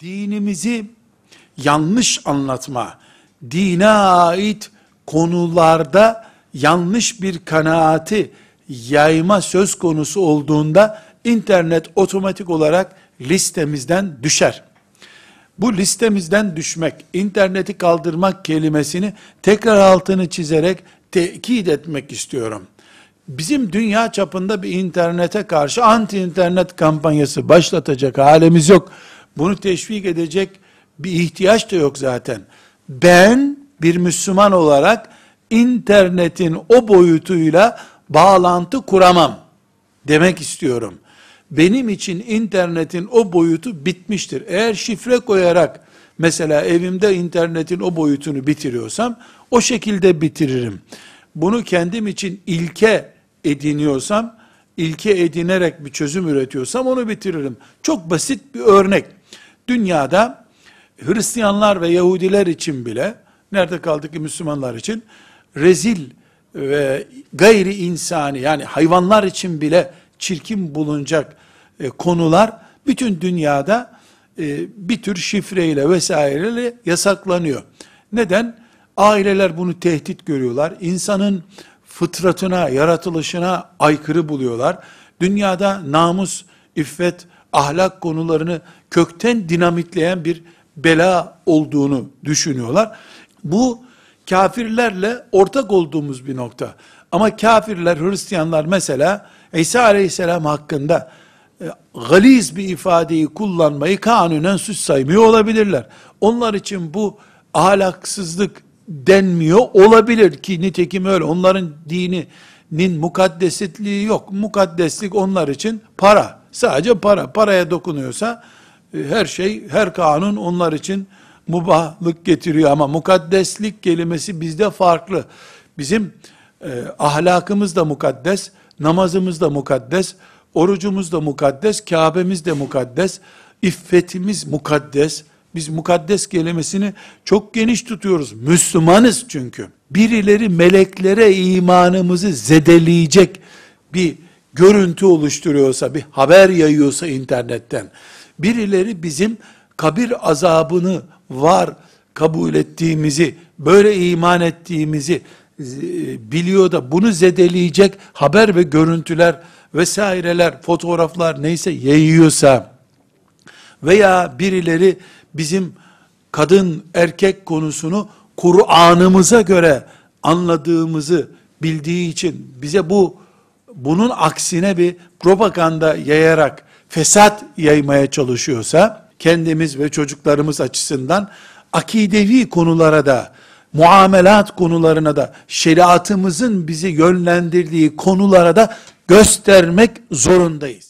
dinimizi yanlış anlatma, dine ait konularda yanlış bir kanaati yayma söz konusu olduğunda internet otomatik olarak listemizden düşer. Bu listemizden düşmek, interneti kaldırmak kelimesini tekrar altını çizerek tekit etmek istiyorum. Bizim dünya çapında bir internete karşı anti internet kampanyası başlatacak halimiz yok. Bunu teşvik edecek bir ihtiyaç da yok zaten. Ben bir Müslüman olarak internetin o boyutuyla bağlantı kuramam demek istiyorum. Benim için internetin o boyutu bitmiştir. Eğer şifre koyarak mesela evimde internetin o boyutunu bitiriyorsam o şekilde bitiririm. Bunu kendim için ilke ediniyorsam, ilke edinerek bir çözüm üretiyorsam onu bitiririm. Çok basit bir örnek. Dünyada Hristiyanlar ve Yahudiler için bile, nerede kaldık ki Müslümanlar için, rezil ve gayri insani yani hayvanlar için bile çirkin bulunacak e, konular bütün dünyada e, bir tür şifreyle vesaireyle yasaklanıyor. Neden? Aileler bunu tehdit görüyorlar. İnsanın fıtratına, yaratılışına aykırı buluyorlar. Dünyada namus, iffet, ahlak konularını kökten dinamitleyen bir bela olduğunu düşünüyorlar. Bu kafirlerle ortak olduğumuz bir nokta. Ama kafirler, Hristiyanlar mesela İsa Aleyhisselam hakkında e, galiz bir ifadeyi kullanmayı kanunen suç saymıyor olabilirler. Onlar için bu ahlaksızlık denmiyor olabilir ki nitekim öyle. Onların dininin mukaddesitliği yok. Mukaddeslik onlar için para. Sadece para. Paraya dokunuyorsa e, her şey, her kanun onlar için mubahlık getiriyor ama mukaddeslik kelimesi bizde farklı. Bizim e, ahlakımız da mukaddes, namazımız da mukaddes, orucumuz da mukaddes, Kabe'miz de mukaddes, iffetimiz mukaddes. Biz mukaddes kelimesini çok geniş tutuyoruz. Müslümanız çünkü. Birileri meleklere imanımızı zedeleyecek bir görüntü oluşturuyorsa, bir haber yayıyorsa internetten, birileri bizim kabir azabını var kabul ettiğimizi, böyle iman ettiğimizi e, biliyor da bunu zedeleyecek haber ve görüntüler vesaireler, fotoğraflar neyse yayıyorsa veya birileri bizim kadın erkek konusunu Kur'an'ımıza göre anladığımızı bildiği için bize bu bunun aksine bir propaganda yayarak fesat yaymaya çalışıyorsa kendimiz ve çocuklarımız açısından akidevi konulara da muamelat konularına da şeriatımızın bizi yönlendirdiği konulara da göstermek zorundayız.